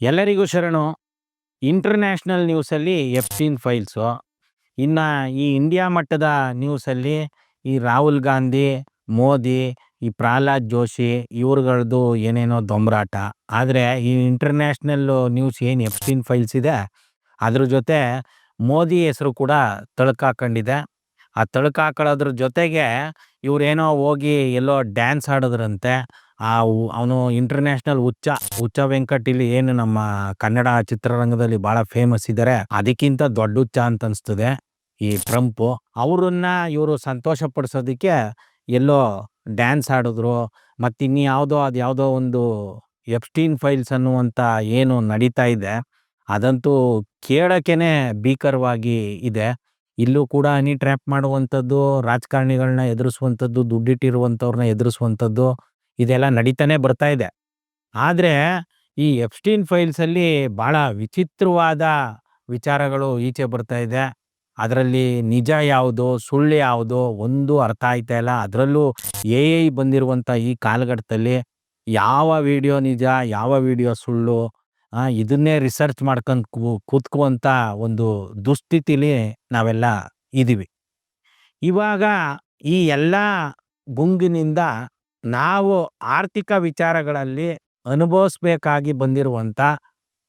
ಎಲ್ಲರಿಗೂ ಶರಣು. International ನ್ಯೂಸಲ್ಲಿ ಎಫ್ಟೀನ್ files ಇನ್ನು ಈ ಇಂಡಿಯಾ ಮಟ್ಟದ ನ್ಯೂಸಲ್ಲಿ ಈ ರಾಹುಲ್ ಗಾಂಧಿ, ಮೋದಿ, ಈ ಪ್ರಹ್ಲಾದ್ ಜೋಶಿ ಇವ್ರುಗಳದ್ದು ಏನೇನೋ ದೊಂಬರಾಟ. ಆದರೆ ಈ ಇಂಟರ್ನ್ಯಾಷನಲ್ ನ್ಯೂಸ್ ಏನು ಎಫ್ಟೀನ್ ಫೈಲ್ಸ್ ಇದೆ, ಅದ್ರ ಜೊತೆ ಮೋದಿ ಹೆಸರು ಕೂಡ ತಳ್ಕಾಕೊಂಡಿದೆ. ಆ ತಳ್ಕಾಕೊಳ್ಳೋದ್ರ ಜೊತೆಗೆ ಇವರೇನೋ ಹೋಗಿ ಎಲ್ಲೋ ಡ್ಯಾನ್ಸ್ ಆಡೋದ್ರಂತೆ. ಆ ಅವನು ಇಂಟರ್ನ್ಯಾಷನಲ್ ಹುಚ್ಚ ಹುಚ್ಚ ವೆಂಕಟ್ ಇಲ್ಲಿ ಏನು ನಮ್ಮ ಕನ್ನಡ ಚಿತ್ರರಂಗದಲ್ಲಿ ಬಹಳ ಫೇಮಸ್ ಇದ್ದಾರೆ ಅದಕ್ಕಿಂತ ದೊಡ್ಡ ಹುಚ್ಚ ಅಂತ ಅನಿಸ್ತದೆ ಈ ಟ್ರಂಪು ಅವರನ್ನ ಇವರು ಸಂತೋಷ ಪಡಿಸೋದಕ್ಕೆ ಎಲ್ಲೋ ಡ್ಯಾನ್ಸ್ ಆಡಿದ್ರು, ಮತ್ತು ಇನ್ಯಾವುದೋ ಅದು ಯಾವುದೋ ಒಂದು ಎಫ್ಸ್ಟೀನ್ ಫೈಲ್ಸ್ ಅನ್ನುವಂಥ ಏನು ನಡೀತಾ ಇದೆ. ಅದಂತೂ ಕೇಳೋಕ್ಕೇನೆ ಭೀಕರವಾಗಿ ಇದೆ. ಇಲ್ಲೂ ಕೂಡ ಹನಿ ಟ್ರ್ಯಾಪ್ ಮಾಡುವಂಥದ್ದು ರಾಜಕಾರಣಿಗಳನ್ನ ಎದುರಿಸುವಂಥದ್ದು, ದುಡ್ಡಿಟ್ಟಿರುವಂಥವ್ರನ್ನ ಎದುರಿಸುವಂಥದ್ದು ಇದೆಲ್ಲ ನಡೀತಾನೆ ಬರ್ತಾ ಇದೆ. ಆದರೆ ಈ ಎಫ್ಸ್ಟೀನ್ ಫೈಲ್ಸಲ್ಲಿ ಭಾಳ ವಿಚಿತ್ರವಾದ ವಿಚಾರಗಳು ಈಚೆ ಬರ್ತಾ ಇದೆ. ಅದರಲ್ಲಿ ನಿಜ ಯಾವುದು, ಸುಳ್ಳು ಯಾವುದು ಒಂದು ಅರ್ಥ ಆಯ್ತಾ ಇಲ್ಲ. ಅದರಲ್ಲೂ ಎ ಐ ಬಂದಿರುವಂಥ ಈ ಕಾಲಘಟ್ಟದಲ್ಲಿ ಯಾವ ವಿಡಿಯೋ ನಿಜ, ಯಾವ ವಿಡಿಯೋ ಸುಳ್ಳು ಇದನ್ನೇ ರಿಸರ್ಚ್ ಮಾಡ್ಕೊಂಡು ಕೂತ್ಕುವಂಥ ಒಂದು ದುಸ್ಥಿತಿಲಿ ನಾವೆಲ್ಲ ಇದ್ದೀವಿ ಇವಾಗ ಈ ಎಲ್ಲ ಗುಂಗಿನಿಂದ ನಾವು ಆರ್ಥಿಕ ವಿಚಾರಗಳಲ್ಲಿ ಅನುಭವಿಸ್ಬೇಕಾಗಿ ಬಂದಿರುವಂಥ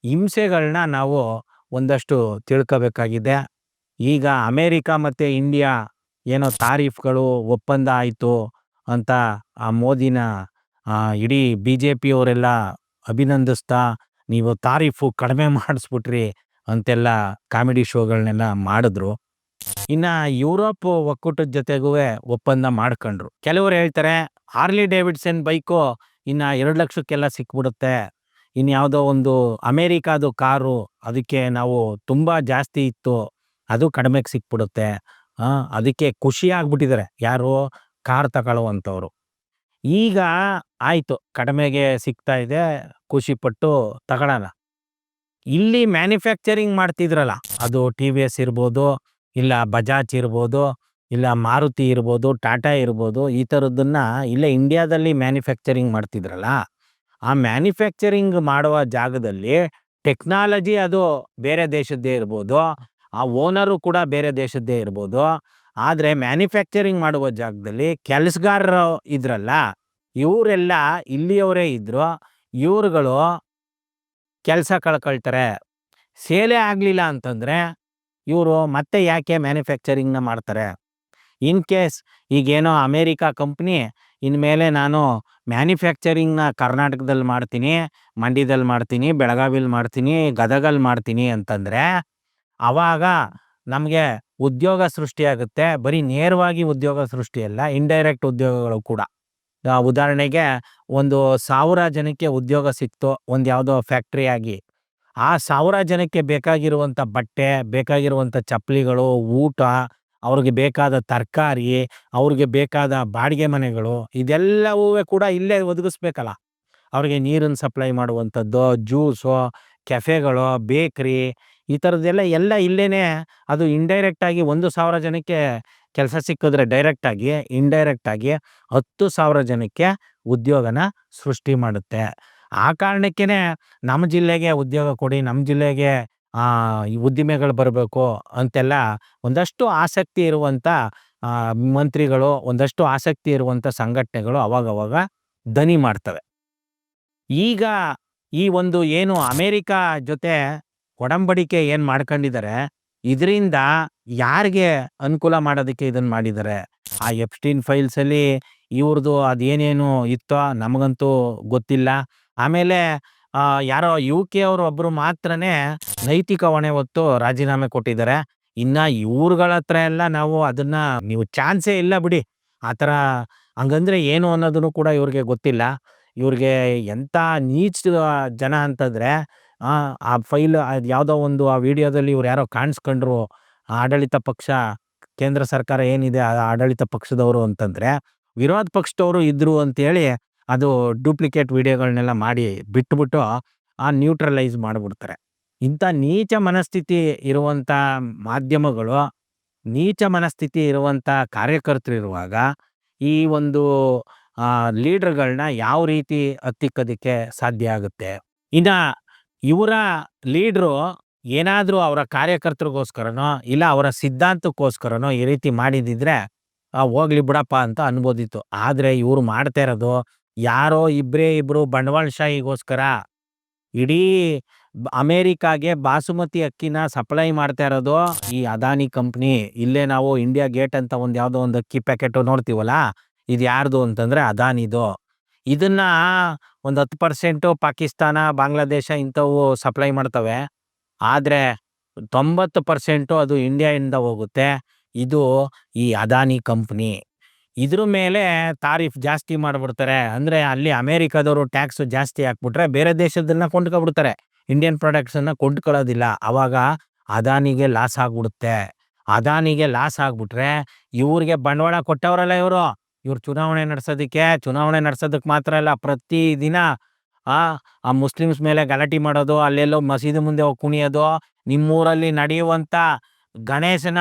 ಹಿಂಸೆಗಳನ್ನ ನಾವು ಒಂದಷ್ಟು ತಿಳ್ಕೋಬೇಕಾಗಿದೆ. ಈಗ ಅಮೇರಿಕ ಮತ್ತು ಇಂಡಿಯಾ ಏನೋ ತಾರೀಫ್ಗಳು ಒಪ್ಪಂದ ಆಯಿತು ಅಂತ ಆ ಮೋದಿನ ಇಡೀ ಬಿ ಜೆ ಪಿಯವರೆಲ್ಲ ಅಭಿನಂದಿಸ್ತಾ ನೀವು ತಾರೀಫು ಕಡಿಮೆ ಮಾಡಿಸ್ಬಿಟ್ರಿ ಅಂತೆಲ್ಲ ಕಾಮಿಡಿ ಶೋಗಳನ್ನೆಲ್ಲ ಮಾಡಿದ್ರು. ಇನ್ನು ಯುರೋಪ್ ಒಕ್ಕೂಟದ ಜೊತೆಗೂ ಒಪ್ಪಂದ ಮಾಡ್ಕೊಂಡ್ರು. ಕೆಲವರು ಹೇಳ್ತಾರೆ, ಹಾರ್ಲಿ ಡೇವಿಡ್ಸನ್ ಬೈಕು ಇನ್ನ ಎರಡು ಲಕ್ಷಕ್ಕೆಲ್ಲ ಸಿಕ್ಬಿಡುತ್ತೆ. ಇನ್ಯಾವುದೋ ಒಂದು ಅಮೇರಿಕಾದು ಕಾರು ಅದಕ್ಕೆ ನಾವು ತುಂಬ ಜಾಸ್ತಿ ಇತ್ತು, ಅದು ಕಡಿಮೆಗೆ ಸಿಕ್ಬಿಡುತ್ತೆ. ಅದಕ್ಕೆ ಖುಷಿ ಆಗ್ಬಿಟ್ಟಿದ್ದಾರೆ ಯಾರು ಕಾರ್ ತಗೊಳ್ಳುವಂಥವ್ರು. ಈಗ ಆಯಿತು, ಕಡಿಮೆಗೆ ಸಿಗ್ತಾ ಇದೆ ಖುಷಿಪಟ್ಟು ತಗೊಳ್ಳೋಣ. ಇಲ್ಲಿ ಮ್ಯಾನುಫ್ಯಾಕ್ಚರಿಂಗ್ ಮಾಡ್ತಿದ್ರಲ್ಲ, ಅದು ಟಿ ವಿ ಎಸ್ ಇರ್ಬೋದು ಇಲ್ಲ ಬಜಾಜ್ ಇರ್ಬೋದು ಇಲ್ಲ ಮಾರುತಿ ಇರ್ಬೋದು ಟಾಟಾ ಇರ್ಬೋದು ಈ ಥರದ್ದನ್ನ ಇಲ್ಲೇ ಇಂಡಿಯಾದಲ್ಲಿ ಮ್ಯಾನುಫ್ಯಾಕ್ಚರಿಂಗ್ ಮಾಡ್ತಿದ್ರಲ್ಲ ಆ ಮ್ಯಾನುಫ್ಯಾಕ್ಚರಿಂಗ್ ಮಾಡುವ ಜಾಗದಲ್ಲಿ ಟೆಕ್ನಾಲಜಿ ಅದು ಬೇರೆ ದೇಶದ್ದೇ ಇರ್ಬೋದು ಆ ಓನರು ಕೂಡ ಬೇರೆ ದೇಶದ್ದೇ ಇರ್ಬೋದು ಆದರೆ ಮ್ಯಾನುಫ್ಯಾಕ್ಚರಿಂಗ್ ಮಾಡುವ ಜಾಗದಲ್ಲಿ ಕೆಲಸಗಾರರು ಇದ್ರಲ್ಲ ಇವರೆಲ್ಲ ಇಲ್ಲಿಯವರೇ ಇದ್ದರು, ಇವರುಗಳು ಕೆಲಸ ಕಳ್ಕೊಳ್ತಾರೆ ಸೇಲೇ ಆಗಲಿಲ್ಲ ಅಂತಂದರೆ ಇವರು ಮತ್ತೆ ಯಾಕೆ ಮ್ಯಾನುಫ್ಯಾಕ್ಚರಿಂಗ್ನ ಮಾಡ್ತಾರೆ? ಇನ್ ಕೇಸ್ ಈಗೇನೋ ಅಮೇರಿಕಾ ಕಂಪ್ನಿ ಇನ್ಮೇಲೆ ನಾನು ಮ್ಯಾನುಫ್ಯಾಕ್ಚರಿಂಗ್ನ ಕರ್ನಾಟಕದಲ್ಲಿ ಮಾಡ್ತೀನಿ ಮಂಡ್ಯದಲ್ಲಿ ಮಾಡ್ತೀನಿ, ಬೆಳಗಾವಿಲಿ ಮಾಡ್ತೀನಿ ಗದಗಲ್ಲಿ ಮಾಡ್ತೀನಿ ಅಂತಂದರೆ ಆವಾಗ ನಮಗೆ ಉದ್ಯೋಗ ಸೃಷ್ಟಿಯಾಗುತ್ತೆ ಬರೀ ನೇರವಾಗಿ ಉದ್ಯೋಗ ಸೃಷ್ಟಿಯಲ್ಲ ಇಂಡೈರೆಕ್ಟ್ ಉದ್ಯೋಗಗಳು ಕೂಡ. ಉದಾಹರಣೆಗೆ ಒಂದು ಸಾವಿರ ಜನಕ್ಕೆ ಉದ್ಯೋಗ ಸಿಕ್ತು ಒಂದು ಯಾವುದೋ ಫ್ಯಾಕ್ಟ್ರಿ ಆಗಿ. ಆ ಸಾವಿರ ಜನಕ್ಕೆ ಬೇಕಾಗಿರುವಂಥ ಬಟ್ಟೆ, ಬೇಕಾಗಿರುವಂಥ ಚಪ್ಪಲಿಗಳು, ಊಟ, ಅವ್ರಿಗೆ ಬೇಕಾದ ತರಕಾರಿ, ಅವ್ರಿಗೆ ಬೇಕಾದ ಬಾಡಿಗೆ ಮನೆಗಳು ಇದೆಲ್ಲವೂ ಕೂಡ ಇಲ್ಲೇ ಒದಗಿಸ್ಬೇಕಲ್ಲ. ಅವ್ರಿಗೆ ನೀರನ್ನು ಸಪ್ಲೈ ಮಾಡುವಂಥದ್ದು, ಜ್ಯೂಸು, ಕೆಫೆಗಳು, ಬೇಕ್ರಿ, ಈ ಥರದ್ದೆಲ್ಲ ಎಲ್ಲ ಇಲ್ಲೇ ಅದು ಇಂಡೈರೆಕ್ಟಾಗಿ ಒಂದು ಸಾವಿರ ಜನಕ್ಕೆ ಕೆಲಸ ಸಿಕ್ಕಿದ್ರೆ ಡೈರೆಕ್ಟಾಗಿ ಇಂಡೈರೆಕ್ಟಾಗಿ ಹತ್ತು ಸಾವಿರ ಜನಕ್ಕೆ ಉದ್ಯೋಗನ ಸೃಷ್ಟಿ ಮಾಡುತ್ತೆ. ಆ ಕಾರಣಕ್ಕೇನೆ ನಮ್ಮ ಜಿಲ್ಲೆಗೆ ಉದ್ಯೋಗ ಕೊಡಿ, ನಮ್ಮ ಜಿಲ್ಲೆಗೆ ಈ ಉದ್ದಿಮೆಗಳು ಬರಬೇಕು ಅಂತೆಲ್ಲ ಒಂದಷ್ಟು ಆಸಕ್ತಿ ಇರುವಂಥ ಮಂತ್ರಿಗಳು, ಒಂದಷ್ಟು ಆಸಕ್ತಿ ಇರುವಂಥ ಸಂಘಟನೆಗಳು ಅವಾಗವಾಗ ದನಿ ಮಾಡ್ತವೆ. ಈಗ ಈ ಒಂದು ಏನು ಅಮೇರಿಕಾ ಜೊತೆ ಒಡಂಬಡಿಕೆ ಏನು ಮಾಡ್ಕೊಂಡಿದ್ದಾರೆ, ಇದರಿಂದ ಯಾರಿಗೆ ಅನುಕೂಲ ಮಾಡೋದಕ್ಕೆ ಇದನ್ನು ಮಾಡಿದ್ದಾರೆ? ಆ ಎಫ್ಸ್ಟೀನ್ ಫೈಲ್ಸಲ್ಲಿ ಇವ್ರದ್ದು ಅದೇನೇನು ಇತ್ತೋ ನಮಗಂತೂ ಗೊತ್ತಿಲ್ಲ. ಆಮೇಲೆ ಯಾರೋ ಯು ಕೆ ಅವರು ಒಬ್ಬರು ಮಾತ್ರನೇ ನೈತಿಕ ಹೊಣೆ ಹೊತ್ತು ರಾಜೀನಾಮೆ ಕೊಟ್ಟಿದ್ದಾರೆ. ಇನ್ನು ಇವ್ರುಗಳ ಹತ್ರ ಎಲ್ಲ ನಾವು ಅದನ್ನ ನೀವು ಚಾನ್ಸೇ ಇಲ್ಲ ಬಿಡಿ. ಆ ಥರ ಹಂಗಂದ್ರೆ ಏನು ಅನ್ನೋದನ್ನು ಕೂಡ ಇವ್ರಿಗೆ ಗೊತ್ತಿಲ್ಲ. ಇವ್ರಿಗೆ ಎಂಥ ನೀಚ ಜನ ಅಂತಂದರೆ, ಆ ಆ ಫೈಲ್ ಅದು ಯಾವುದೋ ಒಂದು ಆ ವಿಡಿಯೋದಲ್ಲಿ ಇವ್ರು ಯಾರೋ ಕಾಣಿಸ್ಕೊಂಡ್ರು ಆಡಳಿತ ಪಕ್ಷ, ಕೇಂದ್ರ ಸರ್ಕಾರ ಏನಿದೆ, ಆ ಆಡಳಿತ ಪಕ್ಷದವರು ಅಂತಂದರೆ, ವಿರೋಧ ಪಕ್ಷದವರು ಇದ್ರು ಅಂತೇಳಿ ಅದು ಡೂಪ್ಲಿಕೇಟ್ ವಿಡಿಯೋಗಳನ್ನೆಲ್ಲ ಮಾಡಿ ಬಿಟ್ಬಿಟ್ಟು ಆ ನ್ಯೂಟ್ರಲೈಸ್ ಮಾಡಿಬಿಡ್ತಾರೆ. ಇಂಥ ನೀಚ ಮನಸ್ಥಿತಿ ಇರುವಂಥ ಮಾಧ್ಯಮಗಳು, ನೀಚ ಮನಸ್ಥಿತಿ ಇರುವಂಥ ಕಾರ್ಯಕರ್ತರಿರುವಾಗ ಈ ಒಂದು ಲೀಡ್ರ್ಗಳನ್ನ ಯಾವ ರೀತಿ ಹತ್ತಿಕ್ಕೋದಕ್ಕೆ ಸಾಧ್ಯ ಆಗುತ್ತೆ? ಇನ್ನು ಇವರ ಲೀಡ್ರು ಏನಾದರೂ ಅವರ ಕಾರ್ಯಕರ್ತರಿಗೋಸ್ಕರನೋ, ಇಲ್ಲ ಅವರ ಸಿದ್ಧಾಂತಕ್ಕೋಸ್ಕರನೋ ಈ ರೀತಿ ಮಾಡಿದಿದ್ರೆ ಹೋಗ್ಲಿ ಬಿಡಪ್ಪ ಅಂತ ಅನ್ಬೋದಿತ್ತು. ಆದರೆ ಇವರು ಮಾಡ್ತಾ ಇರೋದು ಯಾರೋ ಇಬ್ಬರೇ ಇಬ್ಬರು ಬಂಡವಾಳಶಾಹಿಗೋಸ್ಕರ ಇಡೀ ಅಮೇರಿಕಾಗೆ ಬಾಸುಮತಿ ಅಕ್ಕಿನ ಸಪ್ಲೈ ಮಾಡ್ತಾ ಇರೋದು ಈ ಅದಾನಿ ಕಂಪ್ನಿ. ಇಲ್ಲೇ ನಾವು ಇಂಡಿಯಾ ಗೇಟ್ ಅಂತ ಒಂದು ಯಾವುದೋ ಒಂದು ಅಕ್ಕಿ ಪ್ಯಾಕೆಟು ನೋಡ್ತೀವಲ್ಲ? ಇದು ಯಾರ್ದು ಅಂತಂದರೆ ಅದಾನಿದು. ಇದನ್ನ ಒಂದು ಹತ್ತು ಪರ್ಸೆಂಟು ಪಾಕಿಸ್ತಾನ, ಬಾಂಗ್ಲಾದೇಶ ಇಂಥವು ಸಪ್ಲೈ ಮಾಡ್ತವೆ. ಆದರೆ ತೊಂಬತ್ತು ಪರ್ಸೆಂಟು ಅದು ಇಂಡಿಯಾಯಿಂದ ಹೋಗುತ್ತೆ. ಇದು ಈ ಅದಾನಿ ಕಂಪ್ನಿ. ಇದ್ರ ಮೇಲೆ ತಾರೀಫ್ ಜಾಸ್ತಿ ಮಾಡಿಬಿಡ್ತಾರೆ. ಅಂದ್ರೆ ಅಲ್ಲಿ ಅಮೇರಿಕಾದವರು ಟ್ಯಾಕ್ಸ್ ಜಾಸ್ತಿ ಹಾಕ್ಬಿಟ್ರೆ ಬೇರೆ ದೇಶದನ್ನ ಕೊಂಡ್ಕೊಬಿಡ್ತಾರೆ. ಇಂಡಿಯನ್ ಪ್ರಾಡಕ್ಟ್ಸ್ ಅನ್ನ ಕೊಂಡ್ಕೊಳ್ಳೋದಿಲ್ಲ. ಅವಾಗ ಅದಾನಿಗೆ ಲಾಸ್ ಆಗ್ಬಿಡುತ್ತೆ. ಅದಾನಿಗೆ ಲಾಸ್ ಆಗ್ಬಿಟ್ರೆ ಇವ್ರಿಗೆ ಬಂಡವಾಳ ಕೊಟ್ಟವರಲ್ಲ ಇವರು. ಇವ್ರು ಚುನಾವಣೆ ನಡೆಸೋದಕ್ಕೆ ಚುನಾವಣೆ ನಡೆಸೋದಕ್ಕೆ ಮಾತ್ರ ಅಲ್ಲ ಪ್ರತಿ ದಿನ ಆ ಮುಸ್ಲಿಮ್ಸ್ ಮೇಲೆ ಗಲಾಟೆ ಮಾಡೋದು, ಅಲ್ಲೆಲ್ಲೋ ಮಸೀದಿ ಮುಂದೆ ಹೋಗಿ ಕುಣಿಯೋದು, ನಿಮ್ಮೂರಲ್ಲಿ ನಡೆಯುವಂತ ಗಣೇಶನ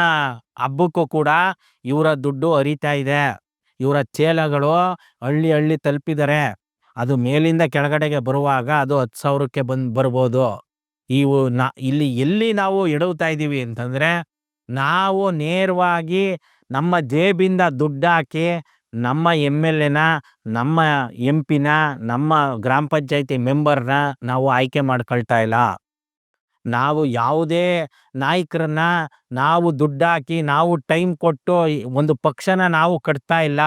ಹಬ್ಬಕ್ಕೂ ಕೂಡ ಇವರ ದುಡ್ಡು ಹರಿತಾ ಇದೆ. ಇವರ ಚೇಲಗಳು ಹಳ್ಳಿ ಹಳ್ಳಿ ತಲುಪಿದರೆ ಅದು ಮೇಲಿಂದ ಕೆಳಗಡೆಗೆ ಬರುವಾಗ ಅದು ಹತ್ತು ಸಾವಿರಕ್ಕೆ ಬಂದು ಬರ್ಬೋದು. ಇವು ನಾ ಇಲ್ಲಿ ಎಲ್ಲಿ ನಾವು ಎಡವ್ತಾ ಇದ್ದೀವಿ ಅಂತಂದರೆ ನಾವು ನೇರವಾಗಿ ನಮ್ಮ ಜೇಬಿಂದ ದುಡ್ಡು ಹಾಕಿ ನಮ್ಮ ಎಂ ಎಲ್ ಎನ, ನಮ್ಮ ಎಂ ಪಿನ, ನಮ್ಮ ಗ್ರಾಮ ಪಂಚಾಯತಿ ಮೆಂಬರ್ನ ನಾವು ಆಯ್ಕೆ ಮಾಡ್ಕೊಳ್ತಾ ಇಲ್ಲ. ನಾವು ಯಾವುದೇ ನಾಯಕರನ್ನ ನಾವು ದುಡ್ಡಾಕಿ, ನಾವು ಟೈಮ್ ಕೊಟ್ಟು ಒಂದು ಪಕ್ಷನ ನಾವು ಕಟ್ತಾ ಇಲ್ಲ.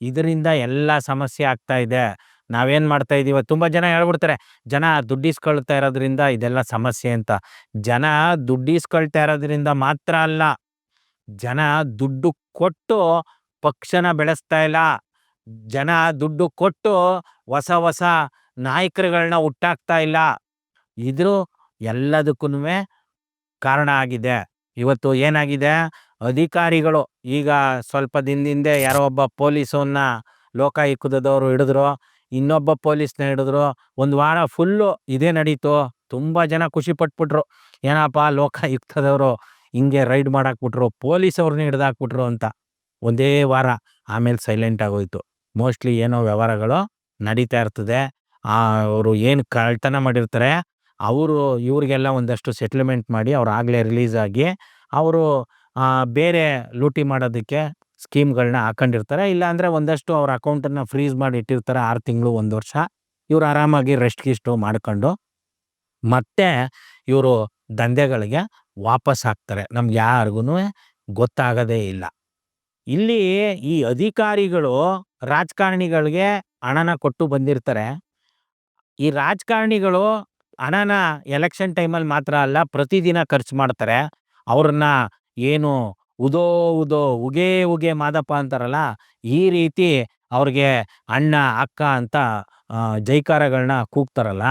ಇದರಿಂದ ಎಲ್ಲ ಸಮಸ್ಯೆ ಆಗ್ತಾ ಇದೆ. ನಾವೇನು ಮಾಡ್ತಾ ಇದೀವ? ತುಂಬ ಜನ ಹೇಳ್ಬಿಡ್ತಾರೆ, ಜನ ದುಡ್ಡಿಸ್ಕೊಳ್ತಾ ಇರೋದ್ರಿಂದ ಇದೆಲ್ಲ ಸಮಸ್ಯೆ ಅಂತ. ಜನ ದುಡ್ಡಿಸ್ಕೊಳ್ತಾ ಇರೋದ್ರಿಂದ ಮಾತ್ರ ಅಲ್ಲ. ಜನ ದುಡ್ಡು ಕೊಟ್ಟು ಪಕ್ಷನ ಬೆಳೆಸ್ತಾ ಇಲ್ಲ. ಜನ ದುಡ್ಡು ಕೊಟ್ಟು ಹೊಸ ಹೊಸ ನಾಯಕರುಗಳನ್ನ ಹುಟ್ಟಾಕ್ತಾ ಇಲ್ಲ. ಇದ್ರು ಎಲ್ಲದಕ್ಕೂ ಕಾರಣ ಆಗಿದೆ. ಇವತ್ತು ಏನಾಗಿದೆ? ಅಧಿಕಾರಿಗಳು ಈಗ ಸ್ವಲ್ಪ ದಿನದಿಂದ ಯಾರೋ ಒಬ್ಬ ಪೊಲೀಸವನ್ನ ಲೋಕಾಯುಕ್ತದವರು ಹಿಡಿದ್ರು, ಇನ್ನೊಬ್ಬ ಪೊಲೀಸ್ನ ಹಿಡಿದ್ರು. ಒಂದು ವಾರ ಫುಲ್ಲು ಇದೇ ನಡೀತು. ತುಂಬ ಜನ ಖುಷಿ ಪಟ್ಬಿಟ್ರು. ಏನಪ್ಪ ಲೋಕಾಯುಕ್ತದವರು ಹಿಂಗೆ ರೈಡ್ ಮಾಡಾಕ್ಬಿಟ್ರು ಪೊಲೀಸ್ ಅವ್ರನ್ನ ಹಿಡ್ದಾಕ್ಬಿಟ್ರು ಅಂತ. ಒಂದೇ ವಾರ ಆಮೇಲೆ ಸೈಲೆಂಟ್ ಆಗೋಯ್ತು. ಮೋಸ್ಟ್ಲಿ ಏನೋ ವ್ಯವಹಾರಗಳು ನಡೀತಾ ಇರ್ತದೆ. ಅವರು ಏನು ಕಳ್ತನ ಮಾಡಿರ್ತಾರೆ ಅವರು ಇವರಿಗೆಲ್ಲ ಒಂದಷ್ಟು ಸೆಟ್ಲ್ಮೆಂಟ್ ಮಾಡಿ ಅವ್ರು ಆಗಲೇ ರಿಲೀಸ್ ಆಗಿ ಅವರು ಬೇರೆ ಲೂಟಿ ಮಾಡೋದಕ್ಕೆ ಸ್ಕೀಮ್ಗಳನ್ನ ಹಾಕೊಂಡಿರ್ತಾರೆ. ಇಲ್ಲ ಅಂದ್ರೆ ಒಂದಷ್ಟು ಅವ್ರ ಅಕೌಂಟನ್ನು ಫ್ರೀಸ್ ಮಾಡಿ ಇಟ್ಟಿರ್ತಾರೆ ಆರು ತಿಂಗಳು, ಒಂದು ವರ್ಷ. ಇವ್ರು ಆರಾಮಾಗಿ ರೆಸ್ಟ್ ಗಿಸ್ಟು ಮಾಡ್ಕೊಂಡು ಮತ್ತೆ ಇವರು ದಂಧೆಗಳಿಗೆ ವಾಪಸ್ ಹಾಕ್ತಾರೆ. ನಮ್ಗೆ ಯಾರಿಗೂ ಗೊತ್ತಾಗದೇ ಇಲ್ಲ. ಇಲ್ಲಿ ಈ ಅಧಿಕಾರಿಗಳು ರಾಜಕಾರಣಿಗಳಿಗೆ ಹಣನ ಕೊಟ್ಟು ಬಂದಿರ್ತಾರೆ. ಈ ರಾಜಕಾರಣಿಗಳು ಹಣನ ಎಲೆಕ್ಷನ್ ಟೈಮಲ್ಲಿ ಮಾತ್ರ ಅಲ್ಲ, ಪ್ರತಿದಿನ ಖರ್ಚು ಮಾಡ್ತಾರೆ. ಅವ್ರನ್ನ ಏನು ಉದೋ ಉದೋ, ಉಗೆ ಉಗೆ ಮಾದಪ್ಪ ಅಂತಾರಲ್ಲ, ಈ ರೀತಿ ಅವ್ರಿಗೆ ಅಣ್ಣ, ಅಕ್ಕ ಅಂತ ಜೈಕಾರಗಳನ್ನ ಕೂಗ್ತಾರಲ್ಲ,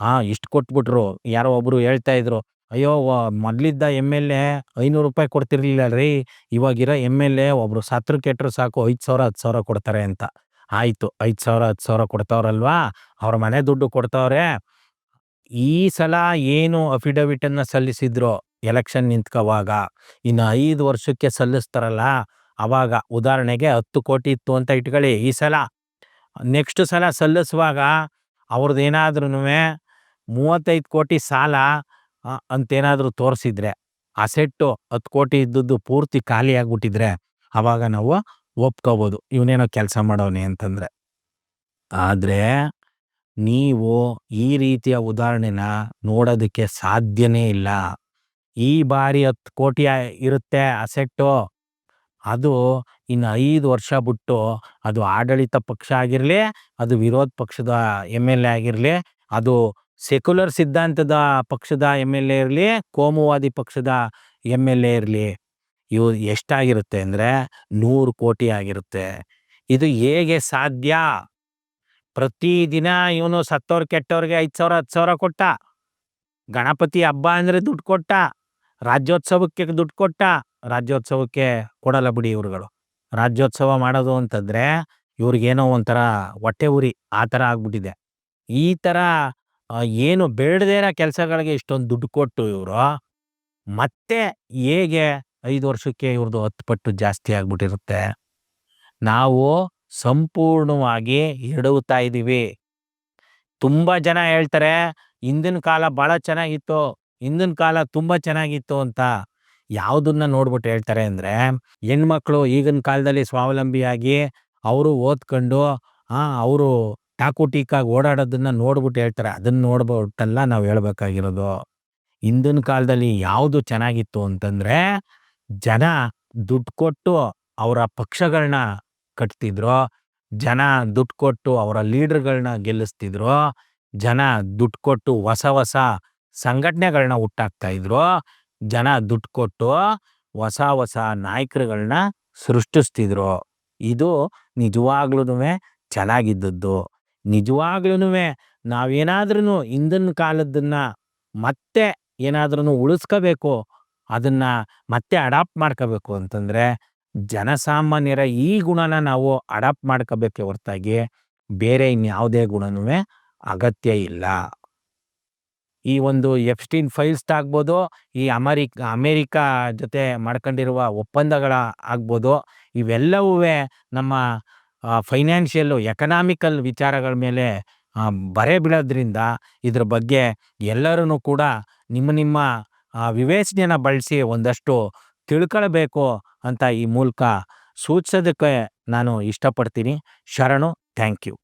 ಆ, ಇಷ್ಟು ಕೊಟ್ಬಿಟ್ರು. ಯಾರೋ ಒಬ್ರು ಹೇಳ್ತಾ ಇದ್ರು, ಅಯ್ಯೋ ಮೊದ್ಲಿದ್ದ ಎಂ ಎಲ್ ಎ ಐನೂರು ರೂಪಾಯಿ ಕೊಡ್ತಿರ್ಲಿಲ್ಲ ರೀ ಇವಾಗಿರೋ ಎಂ ಎಲ್ ಎ ಒಬ್ರು ಸತ್ರು ಕೆಟ್ಟರು ಸಾಕು, ಐದು ಸಾವಿರ, ಹತ್ತು ಸಾವಿರ ಕೊಡ್ತಾರೆ ಅಂತ. ಆಯ್ತು, ಐದು ಸಾವಿರ, ಹತ್ತು ಸಾವಿರ ಕೊಡ್ತಾವ್ರಲ್ವಾ? ಅವ್ರ ಮನೆ ದುಡ್ಡು ಕೊಡ್ತಾವ್ರೆ. ಈ ಸಲ ಏನು ಅಫಿಡವಿಟ್ ಅನ್ನ ಸಲ್ಲಿಸಿದ್ರು ಎಲೆಕ್ಷನ್ ನಿಂತ್ಕೋವಾಗ, ಇನ್ನು ಐದು ವರ್ಷಕ್ಕೆ ಸಲ್ಲಿಸ್ತಾರಲ್ಲ, ಅವಾಗ ಉದಾಹರಣೆಗೆ ಹತ್ತು ಕೋಟಿ ಇತ್ತು ಅಂತ ಇಟ್ಕೊಳ್ಳಿ, ಈ ಸಲ. ನೆಕ್ಸ್ಟ್ ಸಲ ಸಲ್ಲಿಸುವಾಗ ಅವ್ರದ್ದು ಏನಾದ್ರೂ ಮೂವತ್ತೈದು ಕೋಟಿ ಸಾಲ ಅಂತೇನಾದರೂ ತೋರಿಸಿದ್ರೆ ಅಸೆಟ್ಟು ಹತ್ತು ಕೋಟಿ ಇದ್ದದ್ದು ಪೂರ್ತಿ ಖಾಲಿ ಆಗ್ಬಿಟ್ಟಿದ್ರೆ, ಅವಾಗ ನಾವು ಒಪ್ಕೋಬೋದು, ಇವನೇನೋ ಕೆಲಸ ಮಾಡೋನೆ ಅಂತಂದ್ರೆ. ಆದ್ರೆ ನೀವು ಈ ರೀತಿಯ ಉದಾಹರಣೆನ ನೋಡೋದಕ್ಕೆ ಸಾಧ್ಯನೇ ಇಲ್ಲ. ಈ ಬಾರಿ ಹತ್ತು ಕೋಟಿ ಇರುತ್ತೆ ಅಸೆಟ್ಟು. ಅದು ಇನ್ನು ಐದು ವರ್ಷ ಬಿಟ್ಟು ಅದು ಆಡಳಿತ ಪಕ್ಷ ಆಗಿರಲಿ, ಅದು ವಿರೋಧ ಪಕ್ಷದ ಎಂ ಎಲ್ ಎ ಆಗಿರಲಿ, ಅದು ಸೆಕ್ಯುಲರ್ ಸಿದ್ಧಾಂತದ ಪಕ್ಷದ ಎಂ ಎಲ್ ಎ ಇರಲಿ, ಕೋಮುವಾದಿ ಪಕ್ಷದ ಎಂ ಎಲ್ ಎ ಇರಲಿ, ಇವು ಎಷ್ಟಾಗಿರುತ್ತೆ ಅಂದರೆ ನೂರು ಕೋಟಿ ಆಗಿರುತ್ತೆ. ಇದು ಹೇಗೆ ಸಾಧ್ಯ? ಪ್ರತಿದಿನ ಇವನು ಸತ್ತವ್ರು ಕೆಟ್ಟವ್ರಿಗೆ ಐದು ಸಾವಿರ, ಹತ್ತು ಸಾವಿರ ಕೊಟ್ಟ. ಗಣಪತಿ ಹಬ್ಬ ಅಂದ್ರೆ ದುಡ್ಡು ಕೊಟ್ಟ. ರಾಜ್ಯೋತ್ಸವಕ್ಕೆ ದುಡ್ಡು ಕೊಟ್ಟ. ರಾಜ್ಯೋತ್ಸವಕ್ಕೆ ಕೊಡಲ್ಲ ಬಿಡಿ ಇವ್ರುಗಳು. ರಾಜ್ಯೋತ್ಸವ ಮಾಡೋದು ಅಂತಂದ್ರೆ ಇವ್ರಿಗೇನೋ ಒಂಥರ ಹೊಟ್ಟೆ ಉರಿ, ಆ ಥರ ಆಗ್ಬಿಟ್ಟಿದೆ. ಈ ಥರ ಏನು ಬೇಡದೇ ಇರೋ ಕೆಲಸಗಳಿಗೆ ಇಷ್ಟೊಂದು ದುಡ್ಡು ಕೊಟ್ಟು ಇವರು, ಮತ್ತೆ ಹೇಗೆ ಐದು ವರ್ಷಕ್ಕೆ ಇವ್ರದ್ದು ಹತ್ತು ಪಟ್ಟು ಜಾಸ್ತಿ ಆಗ್ಬಿಟ್ಟಿರುತ್ತೆ. ನಾವು ಸಂಪೂರ್ಣವಾಗಿ ಎಡವುತ್ತಾ ಇದ್ದೀವಿ. ತುಂಬಾ ಜನ ಹೇಳ್ತಾರೆ, ಹಿಂದಿನ ಕಾಲ ಭಾಳ ಚೆನ್ನಾಗಿತ್ತು, ಹಿಂದಿನ ಕಾಲ ತುಂಬ ಚೆನ್ನಾಗಿತ್ತು ಅಂತ. ಯಾವುದನ್ನ ನೋಡ್ಬಿಟ್ಟು ಹೇಳ್ತಾರೆ ಅಂದರೆ, ಹೆಣ್ಮಕ್ಳು ಈಗಿನ ಕಾಲದಲ್ಲಿ ಸ್ವಾವಲಂಬಿಯಾಗಿ ಅವರು ಓದ್ಕೊಂಡು ಅವರು ಟಾಕು ಟೀಕಾಗಿ ಓಡಾಡೋದನ್ನ ನೋಡ್ಬಿಟ್ಟು ಹೇಳ್ತಾರೆ. ಅದನ್ನ ನೋಡ್ಬಿಟ್ಟಲ್ಲ ನಾವು ಹೇಳ್ಬೇಕಾಗಿರೋದು. ಹಿಂದಿನ ಕಾಲದಲ್ಲಿ ಯಾವುದು ಚೆನ್ನಾಗಿತ್ತು ಅಂತಂದ್ರೆ, ಜನ ದುಡ್ಡು ಕೊಟ್ಟು ಅವರ ಪಕ್ಷಗಳನ್ನ ಕಟ್ತಿದ್ರು, ಜನ ದುಡ್ಡು ಕೊಟ್ಟು ಅವರ ಲೀಡರ್ಗಳನ್ನ ಗೆಲ್ಲಿಸ್ತಿದ್ರು, ಜನ ದುಡ್ಡು ಕೊಟ್ಟು ಹೊಸ ಹೊಸ ಸಂಘಟನೆಗಳನ್ನ ಹುಟ್ಟಾಕ್ತಾ ಇದ್ರು, ಜನ ದುಡ್ಡು ಕೊಟ್ಟು ಹೊಸ ಹೊಸ ನಾಯಕರುಗಳನ್ನ ಸೃಷ್ಟಿಸ್ತಿದ್ರು, ಇದು ನಿಜವಾಗ್ಲೂ ಚೆನ್ನಾಗಿದ್ದದ್ದು. ನಿಜವಾಗ್ಲೂ ನಾವೇನಾದ್ರೂ ಹಿಂದಿನ ಕಾಲದನ್ನ ಮತ್ತೆ ಏನಾದ್ರೂ ಉಳಿಸ್ಕೋಬೇಕು, ಅದನ್ನ ಮತ್ತೆ ಅಡಾಪ್ಟ್ ಮಾಡ್ಕೋಬೇಕು ಅಂತಂದ್ರೆ ಜನಸಾಮಾನ್ಯರ ಈ ಗುಣನ ನಾವು ಅಡಾಪ್ಟ್ ಮಾಡ್ಕೋಬೇಕೆ ಹೊರತಾಗಿ ಬೇರೆ ಇನ್ಯಾವುದೇ ಗುಣನೂ ಅಗತ್ಯ ಇಲ್ಲ. ಈ ಒಂದು ಎಫ್ಸ್ಟೀನ್ ಫೈಲ್ಸ್ ಆಗ್ಬೋದು, ಈ ಅಮೆರಿಕ, ಅಮೇರಿಕಾ ಜೊತೆ ಮಾಡ್ಕೊಂಡಿರುವ ಒಪ್ಪಂದಗಳ ಆಗ್ಬೋದು ಇವೆಲ್ಲವೂ ನಮ್ಮ ಫೈನಾನ್ಷಿಯಲ್ಲು ಎಕನಾಮಿಕಲ್ ವಿಚಾರಗಳ ಮೇಲೆ ಬರೆ ಬೀಳೋದ್ರಿಂದ ಇದ್ರ ಬಗ್ಗೆ ಎಲ್ಲರೂ ಕೂಡ ನಿಮ್ಮ ನಿಮ್ಮ ವಿವೇಚನೆಯನ್ನು ಬಳಸಿ ಒಂದಷ್ಟು ತಿಳ್ಕೊಳ್ಬೇಕು ಅಂತ ಈ ಮೂಲಕ ಸೂಚಿಸೋದಕ್ಕೆ ನಾನು ಇಷ್ಟಪಡ್ತೀನಿ. ಶರಣು ಥ್ಯಾಂಕ್ ಯು.